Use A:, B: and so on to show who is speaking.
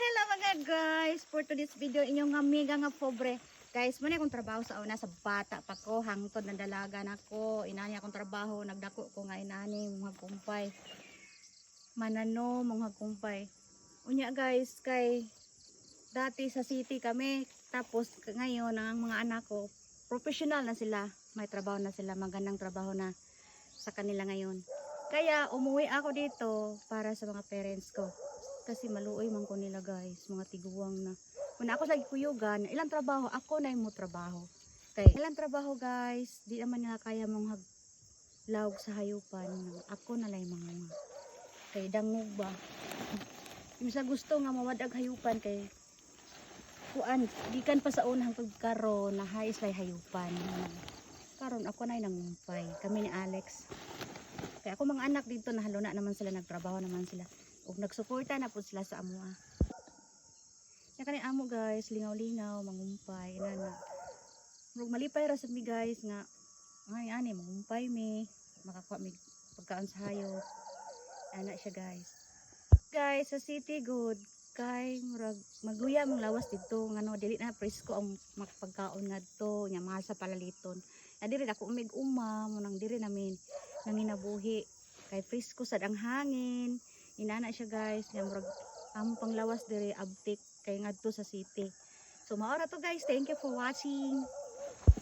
A: Hello mga guys! For today's video, inyong nga mega nga pobre. Guys, muna akong trabaho sa una sa bata pa ko. Hangtod na dalaga na ko. Inani akong trabaho. Nagdako ko nga inani mga kumpay. Manano mga kumpay. Unya guys, kay dati sa city kami. Tapos ngayon, ang mga anak ko, professional na sila. May trabaho na sila. Magandang trabaho na sa kanila ngayon. Kaya umuwi ako dito para sa mga parents ko kasi maluoy man ko nila guys, mga tiguwang na. Kung ako lagi kuyugan, ilang trabaho, ako na mo trabaho. Kay ilang trabaho guys, di naman nila kaya mong haglawg sa hayupan. Ako na lang mga. Kay dangog ba? Yung sa gusto nga mawadag hayupan kay kuan, gikan pa sa unang pagkaroon na hais lay hayupan. Karon ako na yung nangumpay. Kami ni Alex. Kaya ako mga anak dito nahaluna naman sila, nagtrabaho naman sila ug nagsuporta na po sila sa amoa. Ya kani amo guys, lingaw-lingaw, mangumpay na na. Murag malipay ra sad mi guys nga ay ani mangumpay mi, makakuha mi pagkaon sa hayop. Ana siya guys. Guys, sa city good kay murag maguya mong lawas dito ngano dili na presko ang makapagkaon ngadto nya mahal palaliton. Na diri ako umig uma mo nang diri namin nanginabuhi kay presko sad ang hangin inana siya guys. Nga murag amo pang lawas diri abtik. Kay ngadto sa city. So maora to guys. Thank you for watching